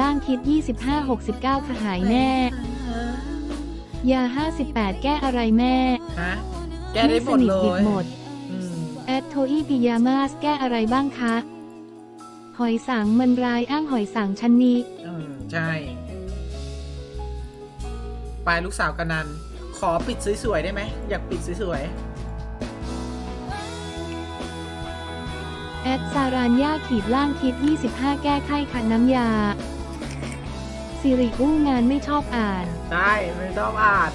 ล่างคิด 25 69ขหายแน่ ยา 58 แก้อะไรแม่ฮะแกได้หมดสนิเลทหยิบยหมด อืมแอดโทอีปิยามาสแก้อะไรบ้างคะ หอยสังมันรายอ้างหอยสังชันนี้อืมใช่ ไปลูกสาวกันนัน ขอปิดสวยๆได้ไหม อยากปิดสวยแอดซารานย่าขีดล่างคิด 25 แก้ไข้ขัดน้ำยา สิริอู้งานไม่ชอบอ่านๆได้ไม่ต้องอ่าน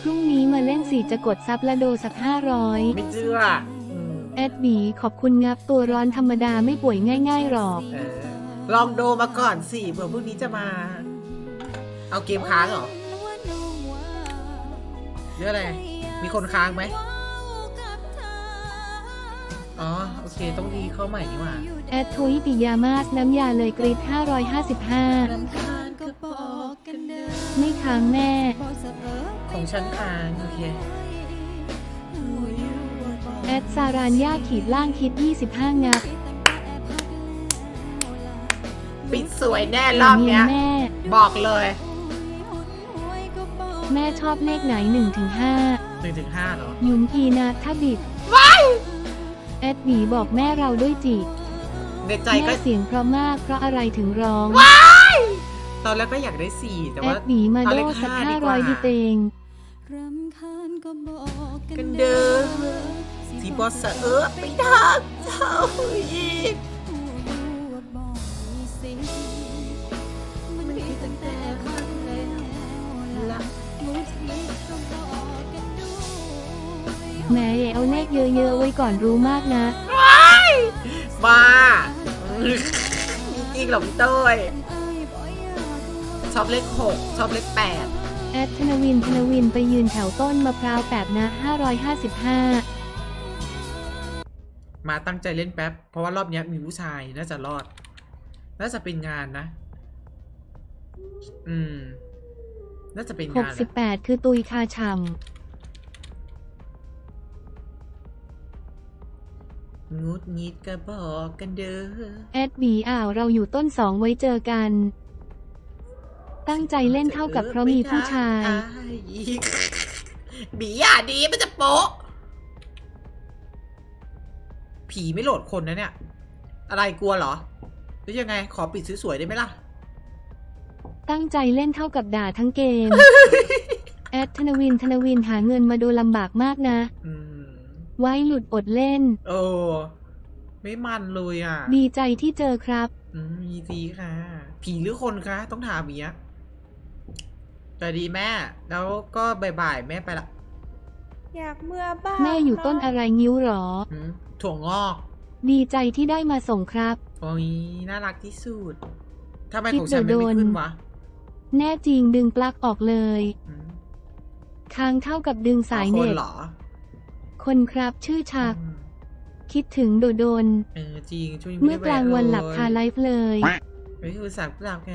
พรุ่งนี้มาเล่นสี่จะกดซับและโดสัก500ไม่เชื่ออืมแอดบีขอบคุณงับตัวร้อนธรรมดาไม่ป่วยง่ายๆหรอก เออ ลองโดมาก่อนสิเผื่อพรุ่งนี้จะมา เอาเกมค้างเหรอเรื่องอะไร มีคนค้างไหมอ๋อ โอเค ต้องดีเข้าใหม่นี่หว่าแอดโทยปิยามาสน้ำยาเลยกรีด555 ไม่ค้างแม่ ของฉันค้าง โอเค แอดซารานย่าขีดล่างคิด 25 งับ สวยแน่รอบเนี้ย แม่ บอกเลย แม่ชอบเลขไหน1-5หนึ่งถึงห้าเหรอ หยุนกีนาถ้าบิดแอดบีบอกแม่เราด้วยจิในใจแม่ก็เสียงเพราะมากเพราะอะไรถึงร้องตอนแรกก็อยากได้สี่แต่แอว่าดบีมาเอาโดเลขสักห้าดีกว่า500ดีเตง รำคาญก็บอกกันเดิมสีบอสเออไปทางเท่าอีก ผู้ดูว่าบอกมีสิมัน ละมุสลิมก็บอกกันด้วยแหม่เอาเลขเยอะๆไว้ก่อนรู้มากนะมาจริงเหรอพี่เต้ยไอ้บ่อยากรู้ชอบเลขหกชอบเลขแปดแอดธนวินธนวินไปยืนแถวต้นมะพร้าวแปบนะ 555 มาตั้งใจเล่นแป๊บ เพราะว่ารอบเนี้ยมีผู้ชายน่าจะรอด น่าจะเป็นงานนะ อืม น่าจะเป็นงานแหละ68คือตุยคาช่งุดงิดก็บอกกันเด้อำแอดบีอ่าวเราอยู่ต้นสองไว้เจอกัน ตั้งใจเล่นเท่ากับเพราะมีผู้ชาย อีกบีอย่าดีมันจะโป๊ะ ผีไม่โหลดคนนะเนี่ย อะไรกลัวเหรอหรือยังไง ขอปิดสวยๆได้ไหมล่ะ ตั้งใจเล่นเท่ากับด่าทั้งเกม แอดธนวินธนวินหาเงินมาดูลำบากมากนะ อืมไว้หลุดอดเล่น เออ ไม่มันเลยอะดีใจที่เจอครับ อืมมีดีค่ะ ผีหรือคนคะต้องถามอย่างเงี้ยสวัสดีแม่ แล้วก็บ่ายๆแม่ไปละอยากเมื่อบ้านแม่อยู่ต้นอะไรงิ้วหรอหืมถั่วงอกดีใจที่ได้มาส่งครับ โอ้ยน่ารักที่สุดทำไมคิดของฉันมันโดไม่นขึ้นวะ แน่จริงดึงปลั๊กออกเลย อืมค้างเท่ากับดึงสายคเน็นตเหรอคนครับชื่อชักอืมคิดถึงโดโดน เออจริงช่วงนี้เมื่อไได้กลางวันหลับแะคาไลฟ์เลยไม่คือสั่งหลับแก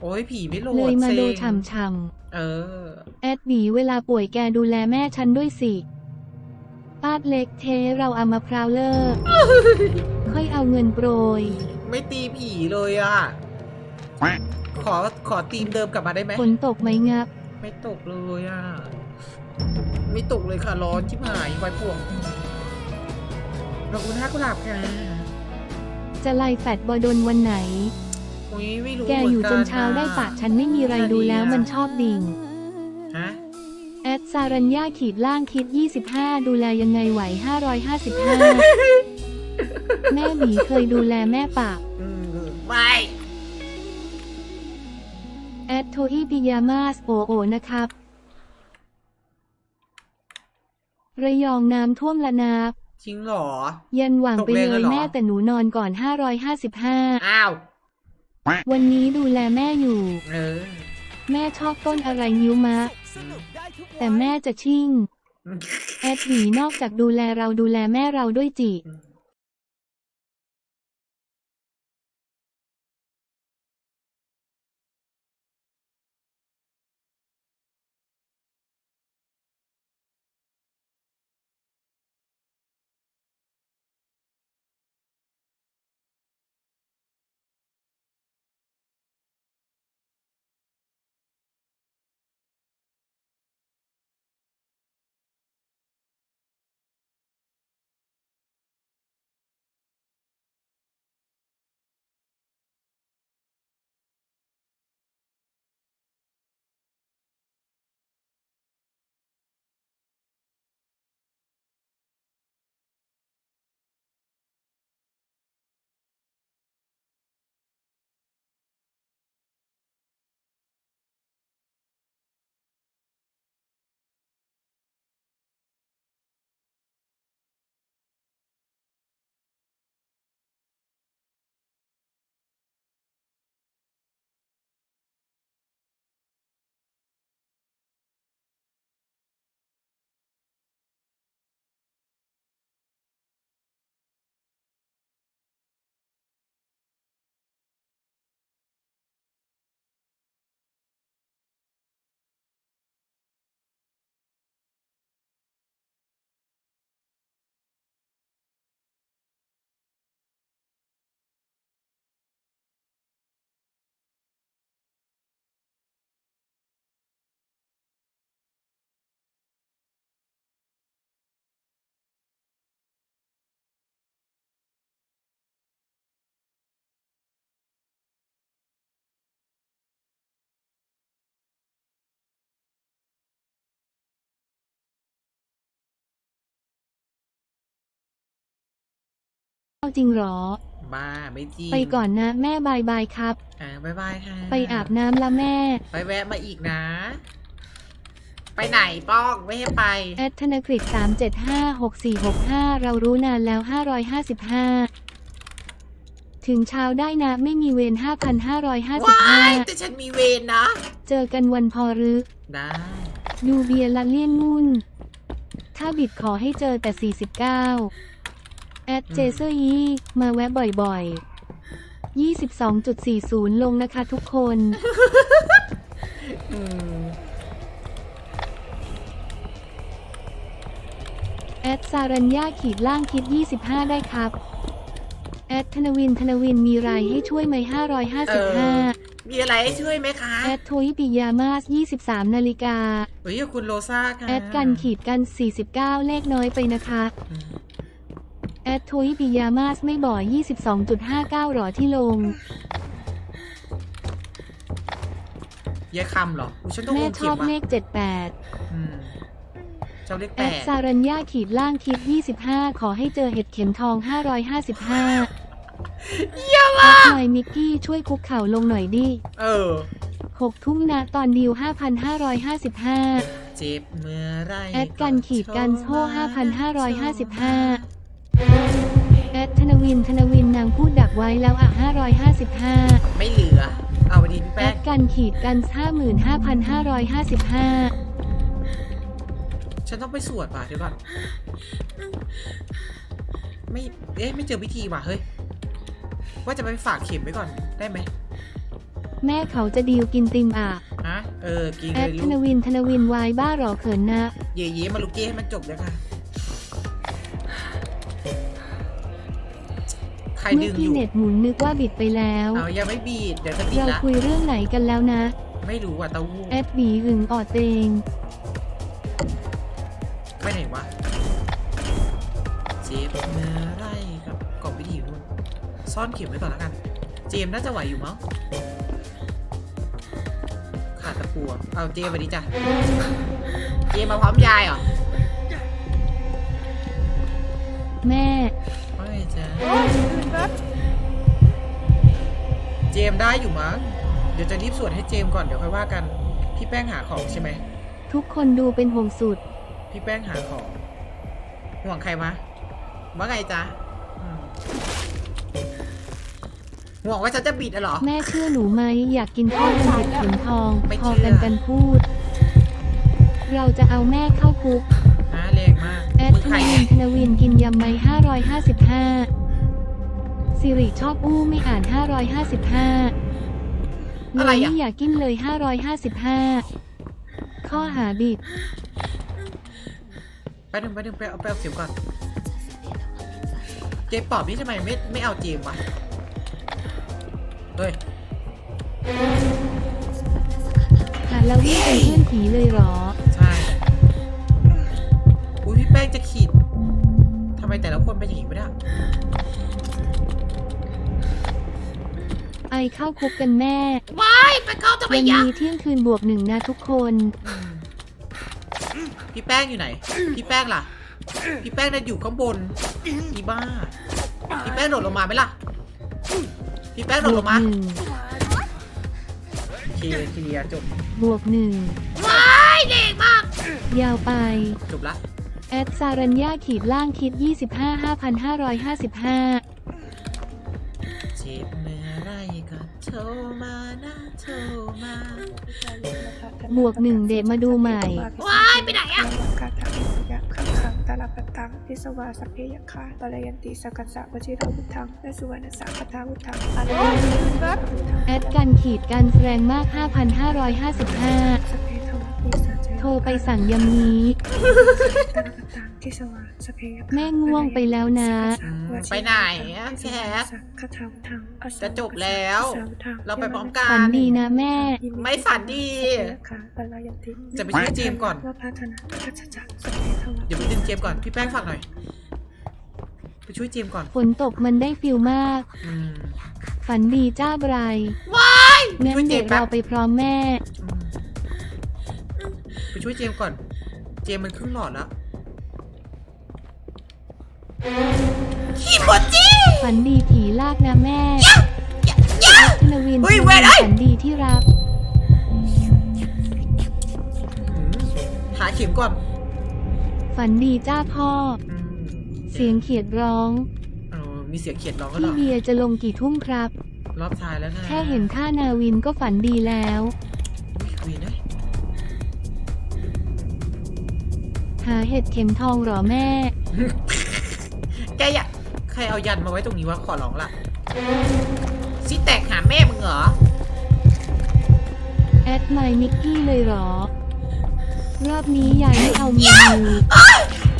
โอ้ยผีไม่โหลดเลยมาดูซ็งฉ่ำฉ่เออำแอดบีเวลาป่วยแกดูแลแม่ฉันด้วยสิป้าดเล็กเทเราเอามาพร้าวเลิก ค่อยเอาเงินโปรย ไม่ตีผีเลยอะ ขอขอตีมเดิมกลับมาได้ไหม ฝนตกไหมงับ ไม่ตกเลยอะ ไม่ตกเลยค่ะ ร้อนชิบหายไฟป่วงขอบคุณฮะกุหลาบค่ะจะไล่แฟดบอดนวันไหน อุ้ยไม่รู้แกอยู่จนหมืกัเช้าได้ปะฉันไม่มีไรดูแล้วมันชอบดิ่ง ฮะ แอดซารัญญาขีดล่างคิด 25 ดูแลยังไงไหว 555 แม่หมีเคยดูแลแม่ปะอืมไม่ แอดโทอีปิยามาสโอโอนะครับ ระยองน้ำท่วมละนาบจริงเหรอ ยันหวังไปตกแรงเลเลยยเหรอ แม่แต่หนูนอนก่อน 555 อ้าว วันนี้ดูแลแม่อยู่ เออ แม่ชอบต้นอะไรนิ้วมะ แต่แม่จะชิ่ง แอดหวีนอกจากดูแลเราดูแลแม่เราด้วยจิ จริงเหรอ บ้าไม่จริงไปก่อนนะแม่บายบายครับ อ่าบายบายค่ะไปอาบน้ำละแม่ ไปแวะมาอีกนะ ไปไหนป้องไม่ให้ไปแอดธนกฤษ3756465เรารู้นานแล้ว555ถึงเช้าได้นะไม่มีเวรว้าย5,555แต่ฉันมีเวรนะ เจอกันวันพอหรือได้ดูเบียร์ละเลี่ยนงุ่น ถ้าบิดขอให้เจอแต่49 แอดเจเซอร์ยีมาแวะบ่อยๆ 22.40 ลงนะคะทุกคนอืมแอดซารัญญาขีดล่างคิด 25 ได้ครับ แอดธนวินธนวินมีรายให้ช่วยไหม 555มีอะไรให้ช่วยไหมคะ แอดโทยปิยามาส 23 นาฬิกาเฮ้ยคุณโลซ่าค่ะ แอดกันขีดกัน 49 เลขน้อยไปนะคะอืมแอ ดโทยปิยามาสไม่บ่อย 22.59 หรอที่ลงเยอะคำเหรออุ๊ยฉันต้องแม่วงชเข็อมบอะเลข78อืมเจ้าเลขแอแปดดซารัญญาขีดล่างคิด25 ขอให้เจอเห็ดเข็มทอง 555เยี่ยมอะทำไมมิกกี้ช่วยคุกเข่าลงหน่อยดิ เออหกทุ่มนะตอนดิว 5,555 เจ็บเมื่อไรแอดกันขีดกันโซ่โทรมา5,555 แอดธนวินธนวินนางพูดดักไว้แล้วอะ 555ไม่เหลือ เอาดีพี่แอแป้งดกันขีดกัน 55,555 ฉันต้องไปสวดป่ะเดี๋ยวก่อน ไม่ เอ๊ะ ไม่เจอวิธีว่ะ เฮ้ย ว่าจะไปฝากเข็มไว้ก่อน ได้ไหมแม่เขาจะดีลกินติมอะ ฮะ เออ กินแอเลดยธลูนกวินธนวินวายบ้าหรอเขินนะ เย่เย่มาลูกเก้ให้มันจบเลยค่ะ ครเมื่ดึองกี้อยู่เน็ตหมุนนึกว่าบิดไปแล้ว เอายังไม่บีดเดี๋ยวจะบีดเราละคุยเรื่องไหนกันแล้วนะ ไม่รู้อะเต้าหู้แอดบีหึงออดเตงไปไหนวะเจ็บเมื่อไรครับกล่องวิธีอยู่นู่นซ่อนเข็มไว้ก่อนแล้วกัน เจมส์น่าจะไหวอยู่มั้งขาดตะปูอะเอาเจมส์มาดิจ้ะเจมส์มาพร้อมยายเหรอแม่ว่าไงจ๊ะ มส์ได้อยู่มั้ง เดี๋ยวจะรีบสวดให้เจมส์ก่อนเดี๋ยวค่อยว่ากัน พี่แป้งหาของใช่ไหม ทุกคนดูเป็นห่วงสุด พี่แป้งหาของ ห่วงใครวะว่าไงจ๊ะอืมห่วงว่าฉันจะบิดอะเหรอ แม่เชื่อหนูไหมอยากกินข้าวมันเห็ดเข็มทอง ไม่พอเชื่อกันกันพูด เราจะเอาแม่เข้าคุก ฮะแรงมากแอดมือธใครนวิเนี่นยธนวินกินยำไหม555 สิริชอบอู้ไม่อ่าน 555อะไรเลยอะ ไม่อยากกินเลย 555 ข้อหาบิดไปหนึ่งไปหนึ่งไปเอาไปเอาเข็มก่อน เจมส์ปอบนี่ทำไมไม่ไม่เอาเจมส์วะ เฮ้ย หาแล้ววิ่งเป็นเพื่อนผีเลยเหรอ ใช่ อุ้ยพี่แป้งจะขีดทำไมแต่ละคนเป็นอย่างนี้ไม่ได้ ไอเข้าคุกกันแน่ว้ายไปเข้าทำไมวันยะนี้เที่ยงคืนบวกหนึ่งนะทุกคน พี่แป้งอยู่ไหน พี่แป้งล่ะ พี่แป้งน่ะอยู่ข้างบนอีบ้า พี่แป้งโดดลงมาไหมล่ะ พี่แป้งโดบดวลกงมาหนึ่งเคลียร์เคลียร์จบบวกหนึ่งว้ายเด็กมาก ยาวไป จบละ แอดซารัญญาขีดล่างคิด 25 5,555 ทรมานะโทรมาบวกหนึ่งเดทมาดูใหม่ว้ายไปไหนอะคาถาอิยะขังขังตาลปัตตังพิสวาสัพเพยคาปะลยันติสกัสสะวชิราวุธังและสุวรรณสังคทาวุธังอะไรแบบแอดกันขีดกันแรงมาก 5,555สัพเพทวัติสัจเจโทรไปสั่งยำนี้ ตาลปัตตังพิสวาสัพเพยคาแม่ง่วงไปแล้วนะ ไปไหนอะแคทสังคทาวุธังอสังจะจบแล้วสังวุธังเราไปพร้อมกัฝันนดีนะแม่ ไม่ฝันดีค่ะปะลยันติจะไปช่วยเจมส์ก่อนว่าพัฒนาพัฒนาสัพเพทวัติเดี๋ยวไปดึงเจมส์ก่อน พี่แป้งฝากหน่อย ไปช่วยเจมส์ก่อน ฝนตกมันได้ฟิลมากอืมฝันดีจ้าบรายว้ายงั้นช่วยเจเด็มกส์แป๊เราบไปพร้อมแม่อืมไปช่วยเจมส์ก่อน เจมส์มันครึ่งหลอดแล้ว ขี้หมดจี้ฝันดีผีลากนะแม่ธนวินเฮ้ยเว้ยเอ้ย ฝันดีที่รักอืมหาเข็มก่อนฝันดีจ้าพ่อ อืมเสียงเขียดร้องเออมีเสียงเขียนร้องก็พี่หรอเบียร์จะลงกี่ทุ่มครับ รอบท้ายแล้วนะแค่เห็นค่านาวินก็ฝันดีแล้ว อุ๊ยวีนะหาเห็ดเข็มทองเหรอแม่ แกอยากใครเอายันมาไว้ตรงนี้วะขอร้องละซิแตกหาแม่มึงเหรอ แอดไมนิกกี้เลยเหรอ รอบนี้ยายไม่เอาเมียมือ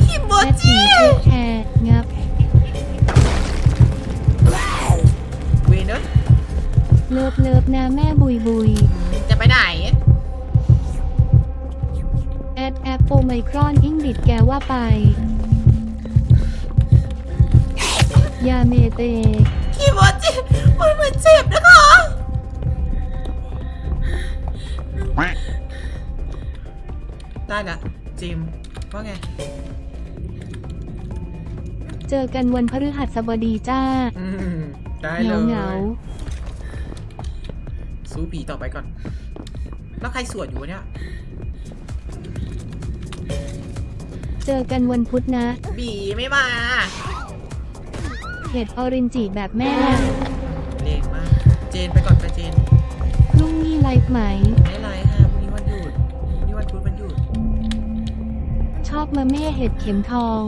คิโมแอดผีเทคแคร์งับวีเนอะเลิฟเลิฟนะแม่บุยบุยจะไปไหน แอดแอปโอไมครอนยิ่งดิดแกว่าไป ยาเมเตคิโมจิมันเหมือนเจ็บนะคะได้ละจิมว่าไง เจอกันวันพฤหัสบดีจ้าอืมได้เหเลงายเหงาสู้ผีต่อไปก่อน แล้วใครสวดอยู่วะเนี่ย เจอกันวันพุธนะ บีไม่มา เห็ดออรินจิแบบแม่ล่ะเลงมาก เจนไปก่อนไปเจน พรุ่งนี้ไลฟ์ไหม ไม่ไรค่ะพรุ่งนี้วันหยุดพรุ่งนี้วันพุธวันหยุดชอบมาแม่เห็ดเข็มทอง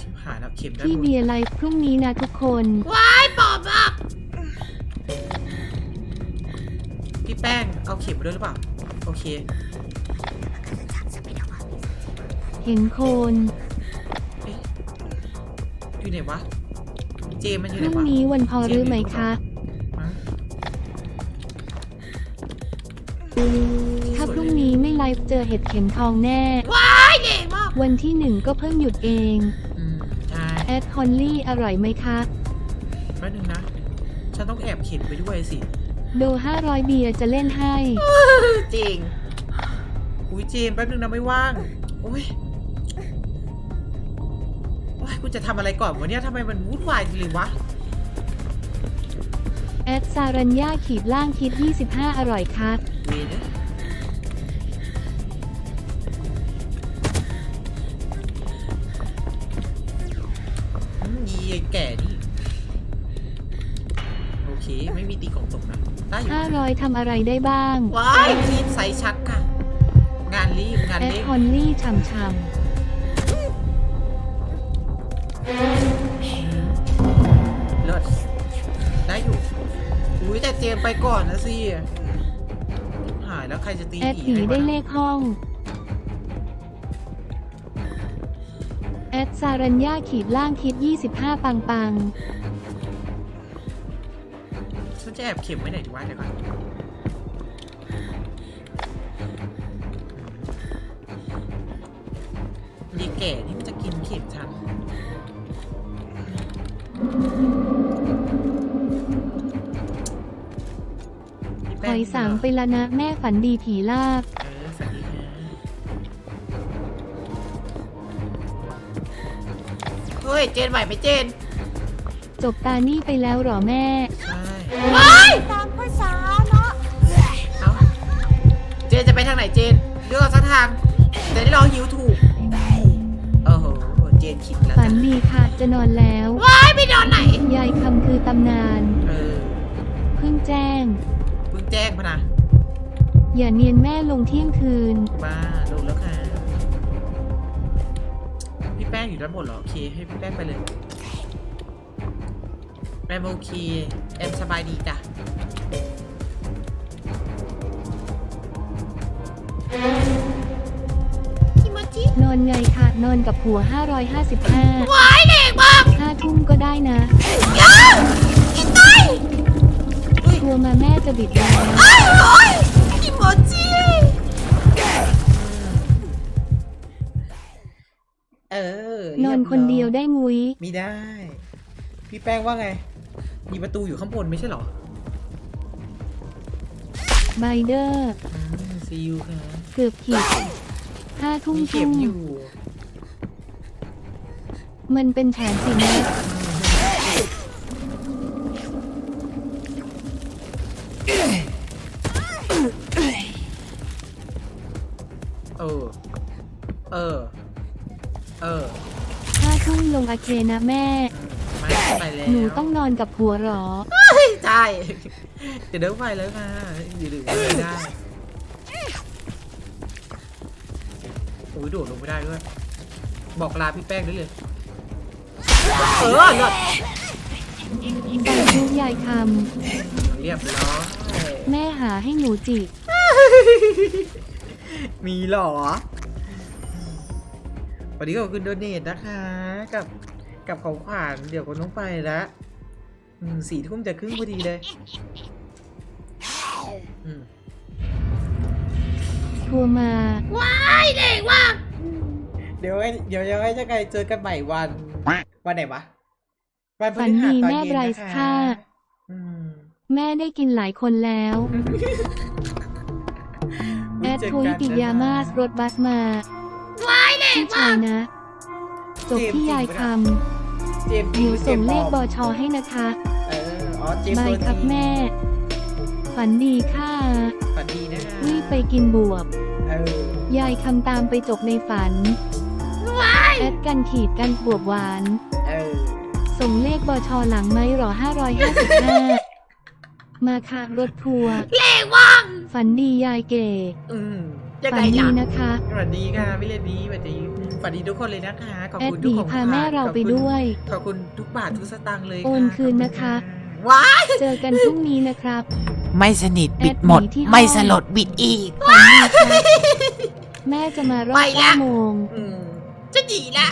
ชิบหายแล้วเข็มด้านพี่บนเบียร์ไลฟ์พรุ่งนี้นะทุกคนว้ายปอบอะพี่แป้งเอาเข็มมาด้วยหรือเปล่า โอเค เห็นโคนเอ๊ะอยู่ไหนวะ เจมมันอพยู่ไหนรุ่งวะนี้วันพอหรือไหมคะฮะถ้าพรุ่งนี้ไม่ไลฟ์เจอเห็ดเข็มทองแน่ว้ายเด็กมากวันที่หนึ่งก็เพิ่งหยุดเอง อืมใช่แอดคอนลี่อร่อยไหมคะ แป๊บนึงนะ ฉันต้องแอบเข็มไปด้วยสิ โด 500 เบียร์จะเล่นให้ จริงอุ้ยเจมส์แป๊บนึงนะไม่ว่างโอ้ยโอ้ย กูจะทำอะไรก่อนวะเนี่ยทำไมมันวุ่นวายจังเลยวะ แอดซารัญญาขีดล่างคิด 25 อร่อยคะเวนะอืมยีไอ้แก่นี่ โอเค ไม่มีตีกล่องตกนะ ได้อยู่500ทำอะไรได้บ้างว้ายรีบใส่ชัดค่ะ งานรีบ งานแอดเล็กคอนลี่ฉ่ำ เลิศได้อยู่อุ้ยแต่เจมส์ไปก่อนนะสิหายแล้วใครจะตีๆแอดผีผีให้ได้วะเลขห้อง แอดซารัญญาขีดล่างคิด 25 ปังปังฉันจะแอบเข็มไว้ไหนดีวะเดี๋ยวก่อนยีแก่นี่มันจะ กินเข็มฉันพี่ถแป้งอยสามไปละนะ แม่ฝันดีผีลากเออสวัสดีค่ะเฮ้ย เจนไหวไหมเจน จบตานี่ไปแล้วเหรอแม่ ใช่ ตามภาษาเนาะเอาเจนจะไปทางไหนเจนเลือกเอาสักทางแต่ได้ลองฮิวถูกโอ้โหเจน คิดแล้วฝันดีค่ะจะนอนแล้วว้ายไปนอนไหน ยายคำคือตำนาน เออเพิ่งแจ้ง เพิ่งแจ้งพะนะอย่าเนียนแม่ลงเที่ยงคืนบ้าลงแล้วค่ะ พี่แป้งอยู่ด้านบนเหรอ โอเค ให้พี่แป้งไปเลยแอมโอเคแอมสบายดีจ้ะคิโมจิ นอนไงค่ะนอนกับผัว 555ว้ายเด็กมากห้าทุ่มก็ได้นะยากินไตเฮ้ยกลัวมาแม่จะบิดแล้วอ้าวโอ้ยคิโมจิเออนอนคนเดียวได้งุ้ยไม่ได้ พี่แป้งว่าไง มีประตูอยู่ข้างบนไม่ใช่เหรอไบเดอร์อืมซีอูค่ะเกือบขีด ห้าทุ่มทุ่มอยู่มันเป็นแผนสินะเออ เออ เออห้าทุ่งลงอาเคนะแม่ ไม่ไปแล้วหนูต้องนอนกับหัวหรอ ใช่ จะเดินไปแล้วมาอยู่ดึกไม่ได้ อ้ยโดดลงไม่ได้ด้วย บอกลาพี่แป้งได้เลย เออหลดใส่ทุกยายคเรียบร้อยำแม่หาให้หนูจิกมีเหรอ วันนี้ขอบคุณโดเนทนะคะ กับกับของขวัญเดี๋ยวคนต้องไปแล้วอืมสี่ทุ่มจะครึ่งพอดีเลยอืม ทัวร์มา เดี๋ยวไอ้เดี๋ยวยังไงจะไงเจอกันใหม่วัน วันไหนวะ วันพฝัฤนหัสดีตอนแม่เย็นไบรนะซ์คะค่ะ อืมแม่ได้กินหลายคนแล้ว แอดเจอทุยกันปิยานะคะมาสรถบัสมาพี่ชายนะจบที่ยายคเจมส์ำจหริงนูหรือเจส่มงส์เลปลขอมบอชอให้นะคะเอออ๋อเจมส์บาตัยวจครับริงแม่ ฝันดีค่ะ ฝันดีนะคะรีบไปกินบวบ เออ ยายคำตามไปจบในฝันแอดกันขีดกันบวบหวานเออส่งเลขบอชอหลังไหมหรอ 555 มาค่ะรถทัวร์ เลขว่าง ฝันดียายเก๋อืมยังฝัไงนดีล่ะนะคะสวัสดีค่ะพี่เลนนี้สวัสดีฝันดีทุกคนเลยนะคะ ขอบแอดคุณทุกดีของพาแม่เราไปด้วย ขอบคุณทุกบาททุกสตางค์เลยโอนค่ะคืนนะคะ ว้าย เจอกันพรุ่งนี้นะครับ ไม่สนิทแอดบิดหมดหนีที่ห้อง ไม่สลดบิดอีก ฝันดีครับ แม่จะมารอบไปละ 9โมง อืมจะดีละ